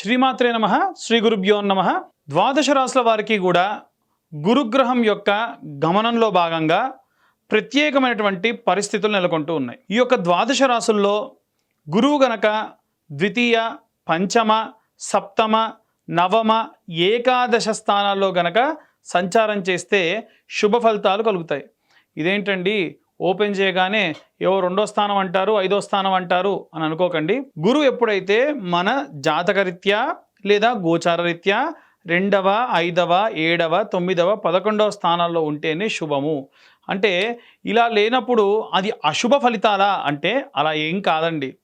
శ్రీమాత్రే నమ శ్రీ గురుభ్యో నమ. ద్వాదశ రాసుల వారికి కూడా గురుగ్రహం యొక్క గమనంలో భాగంగా ప్రత్యేకమైనటువంటి పరిస్థితులు నెలకొంటూ ఉన్నాయి. ఈ యొక్క ద్వాదశ రాసుల్లో గురువు గనక ద్వితీయ పంచమ సప్తమ నవమ ఏకాదశ స్థానాల్లో గనక సంచారం చేస్తే శుభ ఫలితాలు కలుగుతాయి. ఇదేంటండి? ఓపెన్ చేయగానే ఏవో రెండో స్థానం అంటారు ఐదో స్థానం అంటారు అని అనుకోకండి. గురువు ఎప్పుడైతే మన జాతకరీత్యా లేదా గోచార రీత్యా రెండవ ఐదవ ఏడవ తొమ్మిదవ పదకొండవ స్థానాల్లో ఉంటేనే శుభము. అంటే ఇలా లేనప్పుడు అది అశుభ ఫలితాలా అంటే అలా ఏం కాదండి.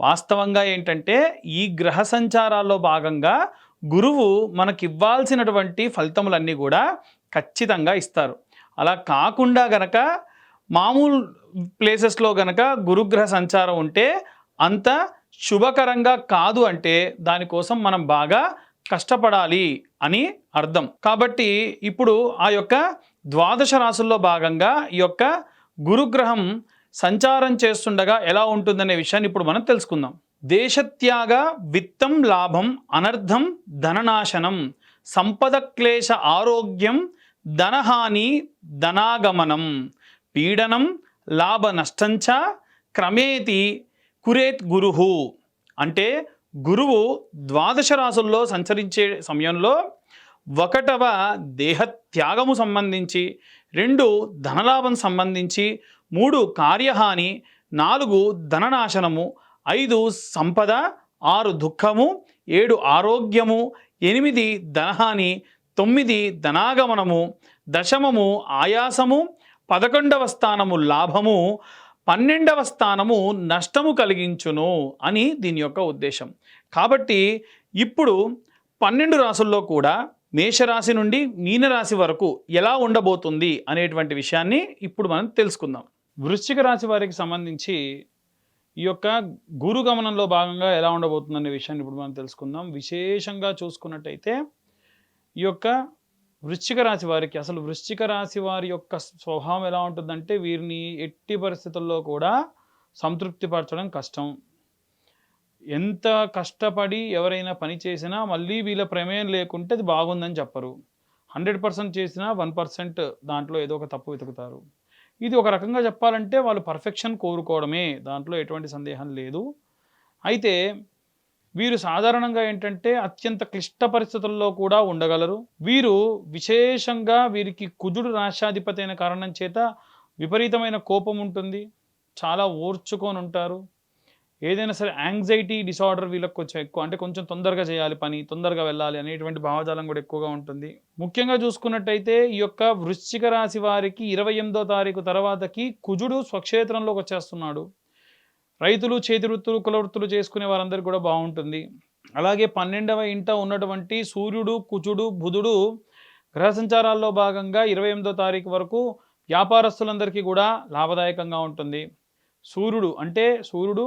వాస్తవంగా ఏంటంటే ఈ గ్రహ సంచారాల్లో భాగంగా గురువు మనకివ్వాల్సినటువంటి ఫలితములన్నీ కూడా ఖచ్చితంగా ఇస్తారు. అలా కాకుండా గనక మామూలు ప్లేసెస్లో గనక గురుగ్రహ సంచారం ఉంటే అంత శుభకరంగా కాదు అంటే దానికోసం మనం బాగా కష్టపడాలి అని అర్థం. కాబట్టి ఇప్పుడు ఆ యొక్క ద్వాదశ రాసుల్లో భాగంగా ఈ యొక్క గురుగ్రహం సంచారం చేస్తుండగా ఎలా ఉంటుందనే విషయాన్ని ఇప్పుడు మనం తెలుసుకుందాం. దేశత్యాగ విత్తం లాభం అనర్థం ధననాశనం సంపద క్లేశ ఆరోగ్యం ధనహాని ధనాగమనం. పీడనం లాభ నష్టంచ క్రమేతి కురేత్ గురుహు అంటే గురువు ద్వాదశ రాసుల్లో సంచరించే సమయంలో ఒకటవ దేహత్యాగము సంబంధించి రెండు ధనలాభం సంబంధించి మూడు కార్యహాని నాలుగు ధననాశనము ఐదు సంపద ఆరు దుఃఖము ఏడు ఆరోగ్యము ఎనిమిది ధనహాని తొమ్మిది ధనాగమనము దశమము ఆయాసము పదకొండవ స్థానము లాభము పన్నెండవ స్థానము నష్టము కలిగించును అని దీని యొక్క ఉద్దేశం. కాబట్టి ఇప్పుడు పన్నెండు రాసుల్లో కూడా మేషరాశి నుండి మీనరాశి వరకు ఎలా ఉండబోతుంది అనేటువంటి విషయాన్ని ఇప్పుడు మనం తెలుసుకుందాం. వృశ్చిక రాశి వారికి సంబంధించి ఈ యొక్క గురు గమనంలో భాగంగా ఎలా ఉండబోతుంది అనే విషయాన్ని ఇప్పుడు మనం తెలుసుకుందాం. విశేషంగా చూసుకున్నట్టయితే ఈ యొక్క వృశ్చిక రాశి వారికి అసలు వృశ్చిక రాశి వారి యొక్క స్వభావం ఎలా ఉంటుందంటే వీరిని ఎట్టి పరిస్థితుల్లో కూడా సంతృప్తిపరచడం కష్టం. ఎంత కష్టపడి ఎవరైనా పని చేసినా మళ్ళీ వీళ్ళ ప్రమేయం లేకుంటే అది బాగుందని చెప్పరు. హండ్రెడ్ పర్సెంట్ చేసినా వన్ పర్సెంట్ దాంట్లో ఏదో ఒక తప్పు వెతుకుతారు. ఇది ఒక రకంగా చెప్పాలంటే వాళ్ళు పర్ఫెక్షన్ కోరుకోవడమే దాంట్లో ఎటువంటి సందేహం లేదు. అయితే వీరు సాధారణంగా ఏంటంటే అత్యంత క్లిష్ట పరిస్థితుల్లో కూడా ఉండగలరు. వీరు విశేషంగా వీరికి కుజుడు రాశాధిపతి అయిన కారణం చేత విపరీతమైన కోపం ఉంటుంది. చాలా ఓర్చుకొని ఉంటారు. ఏదైనా సరే యాంగ్జైటీ డిసార్డర్ వీళ్ళకి కొంచెం ఎక్కువ అంటే కొంచెం తొందరగా చేయాలి పని తొందరగా వెళ్ళాలి అనేటువంటి భావజాలం కూడా ఎక్కువగా ఉంటుంది. ముఖ్యంగా చూసుకున్నట్టయితే ఈ యొక్క వృశ్చిక రాశి వారికి ఇరవై ఎనిమిదో తారీఖు తర్వాతకి కుజుడు స్వక్షేత్రంలోకి వచ్చేస్తున్నాడు. రైతులు చేతి వృత్తులు కుల వృత్తులు చేసుకునే వారందరికీ కూడా బాగుంటుంది. అలాగే పన్నెండవ ఇంట ఉన్నటువంటి సూర్యుడు కుచుడు బుధుడు గ్రహ సంచారాల్లో భాగంగా ఇరవై ఎనిమిదో తారీఖు వరకు వ్యాపారస్తులందరికీ కూడా లాభదాయకంగా ఉంటుంది. సూర్యుడు అంటే సూర్యుడు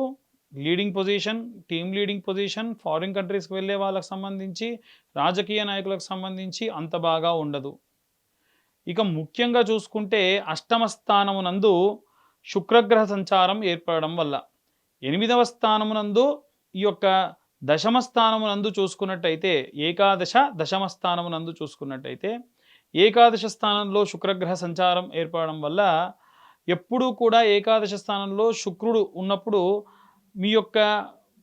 leading position team leading position foreign కంట్రీస్కి వెళ్ళే వాళ్ళకి సంబంధించి రాజకీయ నాయకులకు సంబంధించి అంత బాగా ఉండదు. ఇక ముఖ్యంగా చూసుకుంటే అష్టమ స్థానమునందు శుక్రగ్రహ సంచారం ఏర్పడడం వల్ల. ఎనిమిదవ స్థానమునందు ఈ యొక్క దశమ స్థానమునందు చూసుకున్నట్టయితే ఏకాదశ దశమ స్థానమునందు చూసుకున్నట్టయితే ఏకాదశ స్థానంలో శుక్రగ్రహ సంచారం ఏర్పడడం వల్ల ఎప్పుడూ కూడా ఏకాదశ స్థానంలో శుక్రుడు ఉన్నప్పుడు మీ యొక్క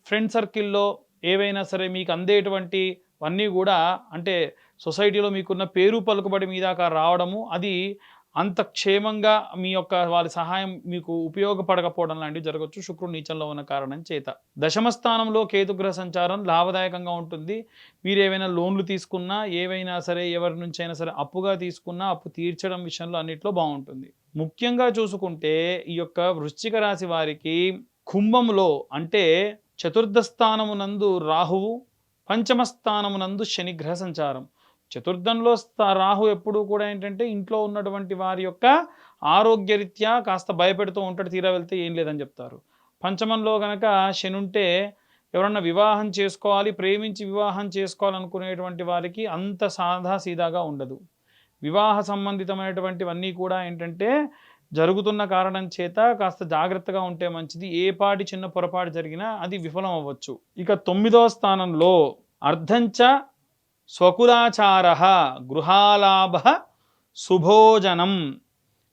ఫ్రెండ్ సర్కిల్లో ఏవైనా సరే మీకు అందేటువంటి అన్నీ కూడా అంటే సొసైటీలో మీకున్న పేరు పలుకుబడి మీద రావడము అది అంత క్షేమంగా మీ యొక్క వారి సహాయం మీకు ఉపయోగపడకపోవడం లాంటివి జరగచ్చు. శుక్రుడు నీచంలో ఉన్న కారణం చేత. దశమ స్థానంలో కేతుగ్రహ సంచారం లాభదాయకంగా ఉంటుంది. మీరు ఏవైనా లోన్లు తీసుకున్నా ఏవైనా సరే ఎవరి నుంచి అయినా సరే అప్పుగా తీసుకున్నా అప్పు తీర్చడం విషయంలో అన్నిట్లో బాగుంటుంది. ముఖ్యంగా చూసుకుంటే ఈ యొక్క వృశ్చిక రాశి వారికి కుంభంలో అంటే చతుర్థ స్థానమునందు రాహువు పంచమ స్థానమునందు శని సంచారం. చతుర్థంలో రాహు ఎప్పుడూ కూడా ఏంటంటే ఇంట్లో ఉన్నటువంటి వారి యొక్క ఆరోగ్యరీత్యా కాస్త భయపెడుతూ ఉంటాడు తీరా వెళ్తే ఏం లేదని చెప్తారు. పంచమంలో గనక శని ఉంటే ఎవరన్నా వివాహం చేసుకోవాలి ప్రేమించి వివాహం చేసుకోవాలనుకునేటువంటి వారికి అంత సాదా సీదాగా ఉండదు. వివాహ సంబంధితమైనటువంటివన్నీ కూడా ఏంటంటే జరుగుతున్న కారణం చేత కాస్త జాగ్రత్తగా ఉంటే మంచిది. ఏ పాటి చిన్న పొరపాటు జరిగినా అది విఫలం అవ్వచ్చు. ఇక తొమ్మిదవ స్థానంలో అర్ధంచ స్వకులాచార గృహాలాభ శుభోజనం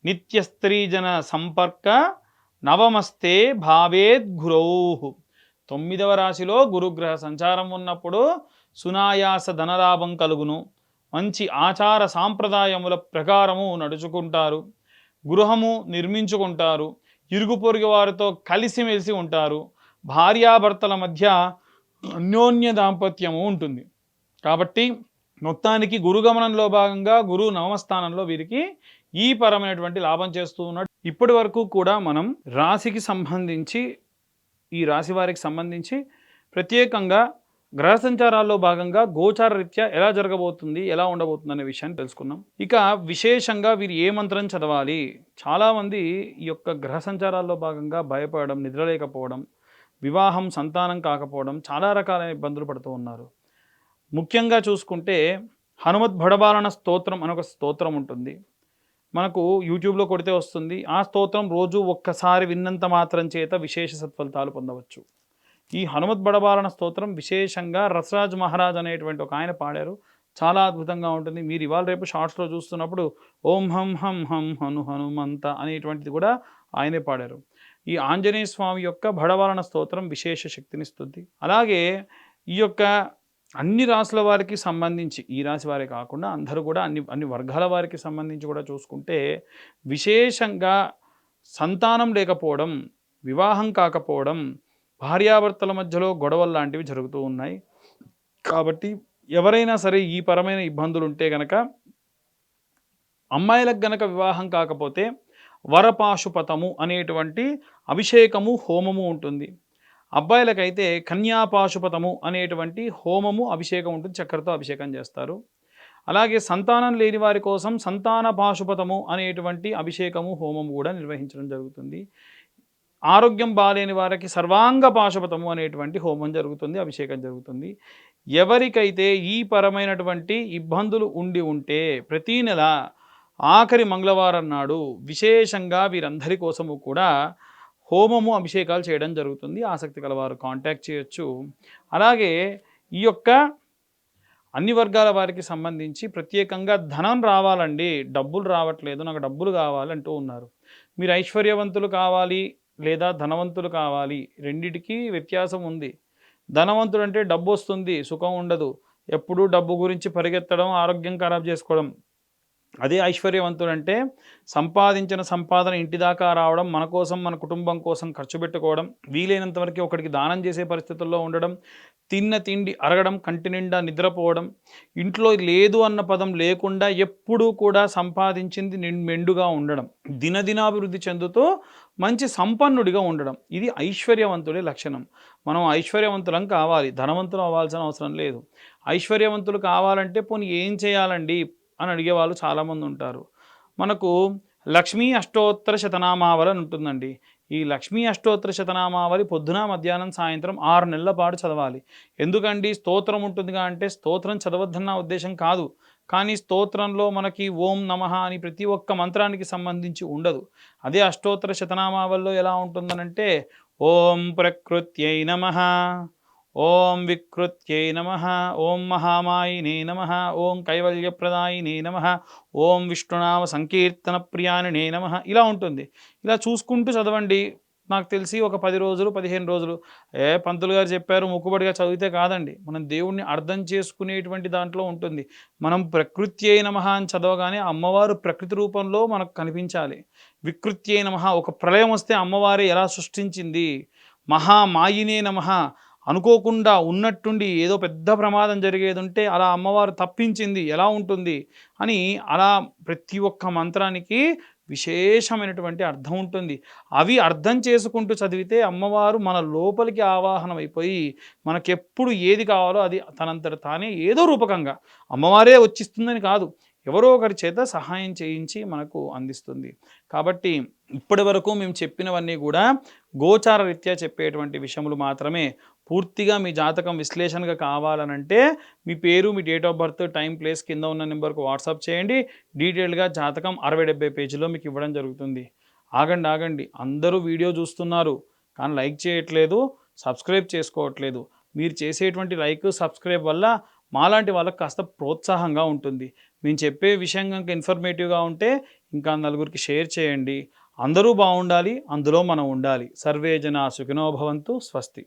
నిత్యస్త్రీజన సంపర్క నవమస్తే భావేద్గురౌ తొమ్మిదవ రాశిలో గురుగ్రహ సంచారం ఉన్నప్పుడు సునాయాస ధనలాభం కలుగును. మంచి ఆచార సాంప్రదాయముల ప్రకారము నడుచుకుంటారు. గృహము నిర్మించుకుంటారు. ఇరుగు పొరుగు వారితో కలిసిమెలిసి ఉంటారు. భార్యాభర్తల మధ్య అన్యోన్య దాంపత్యము ఉంటుంది. కాబట్టి మొత్తానికి గురుగమనంలో భాగంగా గురు నవమస్థానంలో వీరికి ఈ పరమైనటువంటి లాభం చేస్తూ ఉన్నాడు. ఇప్పటి వరకు కూడా మనం రాశికి సంబంధించి ఈ రాశి వారికి సంబంధించి ప్రత్యేకంగా గ్రహ సంచారాల్లో భాగంగా గోచార రీత్యా ఎలా జరగబోతుంది ఎలా ఉండబోతుంది అనే విషయాన్ని తెలుసుకున్నాం. ఇక విశేషంగా వీరు ఏ మంత్రం చదవాలి? చాలామంది ఈ యొక్క గ్రహ సంచారాల్లో భాగంగా భయపడడం నిద్రలేకపోవడం వివాహం సంతానం కాకపోవడం చాలా రకాలైన ఇబ్బందులు పడుతూ ఉన్నారు. ముఖ్యంగా చూసుకుంటే హనుమత్ భడబాలన స్తోత్రం అని ఒక స్తోత్రం ఉంటుంది. మనకు యూట్యూబ్లో కొడితే వస్తుంది. ఆ స్తోత్రం రోజు ఒక్కసారి విన్నంత మాత్రం చేత విశేష సత్ఫలితాలు పొందవచ్చు. ఈ హనుమత్ బడబాలన స్తోత్రం విశేషంగా రసరాజ్ మహారాజ్ అనేటువంటి ఒక ఆయన పాడారు. చాలా అద్భుతంగా ఉంటుంది. మీరు ఇవాళ రేపు షార్ట్స్లో చూస్తున్నప్పుడు ఓం హం హం హం హను హనుమంత అనేటువంటిది కూడా ఆయనే పాడారు. ఈ ఆంజనేయ స్వామి యొక్క భడవాలన స్తోత్రం విశేష శక్తినిస్తుంది అలాగే ఈ యొక్క అన్ని రాసుల వారికి సంబంధించి ఈ రాశి వారే కాకుండా అందరూ కూడా అన్ని అన్ని వర్గాల వారికి సంబంధించి కూడా చూసుకుంటే విశేషంగా సంతానం లేకపోవడం వివాహం కాకపోవడం భార్యాభర్తల మధ్యలో గొడవలు లాంటివి జరుగుతూ ఉన్నాయి. కాబట్టి ఎవరైనా సరే ఈ పరమైన ఇబ్బందులు ఉంటే గనక అమ్మాయిలకు గనక వివాహం కాకపోతే వరపాశుపతము అనేటువంటి అభిషేకము హోమము ఉంటుంది. అబ్బాయిలకైతే కన్యాపాశుపతము అనేటువంటి హోమము అభిషేకం ఉంటుంది చక్కెరతో అభిషేకం చేస్తారు. అలాగే సంతానం లేని వారి కోసం సంతాన పాశుపతము అనేటువంటి అభిషేకము హోమము కూడా నిర్వహించడం జరుగుతుంది. ఆరోగ్యం బాలేని వారికి సర్వాంగ పాశుపతము అనేటువంటి హోమం జరుగుతుంది అభిషేకం జరుగుతుంది. ఎవరికైతే ఈ పరమైనటువంటి ఇబ్బందులు ఉండి ఉంటే ప్రతీ నెల ఆఖరి మంగళవారం నాడు విశేషంగా వీరందరి కోసము కూడా హోమము అభిషేకాలు చేయడం జరుగుతుంది. ఆసక్తి కలవారు కాంటాక్ట్ చేయొచ్చు. అలాగే ఈ యొక్క అన్ని వర్గాల వారికి సంబంధించి ప్రత్యేకంగా ధనం రావాలండి. డబ్బులు రావట్లేదు నాకు డబ్బులు కావాలంటూ ఉన్నారు. మీరు ఐశ్వర్యవంతులు కావాలి లేదా ధనవంతులు కావాలి రెండిటికి వ్యత్యాసం ఉంది. ధనవంతుడు అంటే డబ్బు వస్తుంది సుఖం ఉండదు. ఎప్పుడూ డబ్బు గురించి పరిగెత్తడం ఆరోగ్యం ఖరాబ్ చేసుకోవడం అదే ఐశ్వర్యవంతుడు అంటే సంపాదించిన సంపాదన ఇంటి దాకా రావడం మన కోసం మన కుటుంబం కోసం ఖర్చు పెట్టుకోవడం వీలైనంత వరకు ఒకటికి దానం చేసే పరిస్థితుల్లో ఉండడం తిన్న తిండి అరగడం కంటి నిండా నిద్రపోవడం ఇంట్లో లేదు అన్న పదం లేకుండా ఎప్పుడూ కూడా సంపాదించింది మెండుగా ఉండడం దినదినాభివృద్ధి చెందుతూ మంచి సంపన్నుడిగా ఉండడం. ఇది ఐశ్వర్యవంతుడి లక్షణం. మనం ఐశ్వర్యవంతులం కావాలి ధనవంతులు అవ్వాల్సిన అవసరం లేదు. ఐశ్వర్యవంతులు కావాలంటే పోనీ ఏం చేయాలండి? అని అడిగే వాళ్ళు చాలామంది ఉంటారు. మనకు లక్ష్మీ అష్టోత్తర శతనామావళి అని ఉంటుందండి. ఈ లక్ష్మీ అష్టోత్తర శతనామావళి పొద్దున మధ్యాహ్నం సాయంత్రం ఆరు నెలల పాటు చదవాలి. ఎందుకండి? స్తోత్రం ఉంటుందిగా అంటే స్తోత్రం చదవద్దన్న ఉద్దేశం కాదు. కానీ స్తోత్రంలో మనకి ఓం నమః అని ప్రతి ఒక్క మంత్రానికి సంబంధించి ఉండదు. అదే అష్టోత్తర శతనామావళిలో ఎలా ఉంటుందనంటే ఓం ప్రకృత్యై నమః. ఓం వికృత్యై నమ ఓం మహామాయినే నమ ఓం కైవల్యప్రదాయినే నమ ఓం విష్ణునామ సంకీర్తన ప్రియానినే నమ. ఇలా ఉంటుంది. ఇలా చూసుకుంటూ చదవండి. నాకు తెలిసి ఒక పది రోజులు పదిహేను రోజులు. ఏ పంతులు గారు చెప్పారు మొక్కుబడిగా చదివితే కాదండి. మనం దేవుణ్ణి అర్థం చేసుకునేటువంటి దాంట్లో ఉంటుంది. మనం ప్రకృతి అయిన నమః అని చదవగానే అమ్మవారు ప్రకృతి రూపంలో మనకు కనిపించాలి. వికృతి అయిన నమః ఒక ప్రళయం వస్తే అమ్మవారే ఎలా సృష్టించింది? మహామాయినే నమః అనుకోకుండా ఉన్నట్టుండి ఏదో పెద్ద ప్రమాదం జరిగేది ఉంటే అలా అమ్మవారు తప్పించింది ఎలా ఉంటుంది అని అలా ప్రతి ఒక్క మంత్రానికి విశేషమైనటువంటి అర్థం ఉంటుంది. అవి అర్థం చేసుకుంటూ చదివితే అమ్మవారు మన లోపలికి ఆవాహనం అయిపోయి మనకెప్పుడు ఏది కావాలో అది తనంతట తానే ఏదో రూపకంగా అమ్మవారే వచ్చిస్తుందని కాదు ఎవరో ఒకరి చేత సహాయం చేయించి మనకు అందిస్తుంది. కాబట్టి ఇప్పటి వరకు మేము చెప్పినవన్నీ కూడా గోచార రీత్యా చెప్పేటువంటి విషయములు మాత్రమే పూర్తిగా మీ జాతకం విశ్లేషణగా కావాలనంటే మీ పేరు మీ date of birth time place కింద ఉన్న నెంబర్కు వాట్సాప్ చేయండి. డీటెయిల్గా జాతకం అరవై డెబ్బై పేజీలో మీకు ఇవ్వడం జరుగుతుంది. ఆగండి ఆగండి. అందరూ వీడియో చూస్తున్నారు కానీ లైక్ చేయట్లేదు సబ్స్క్రైబ్ చేసుకోవట్లేదు. మీరు చేసేటువంటి లైక్ సబ్స్క్రైబ్ వల్ల మాలాంటి వాళ్ళకి కాస్త ప్రోత్సాహంగా ఉంటుంది. మేము చెప్పే విషయం కనుక ఇన్ఫర్మేటివ్గా ఉంటే ఇంకా నలుగురికి షేర్ చేయండి. అందరూ బాగుండాలి అందులో మనం ఉండాలి. సర్వే జన సుఖినోభవంతు స్వస్తి.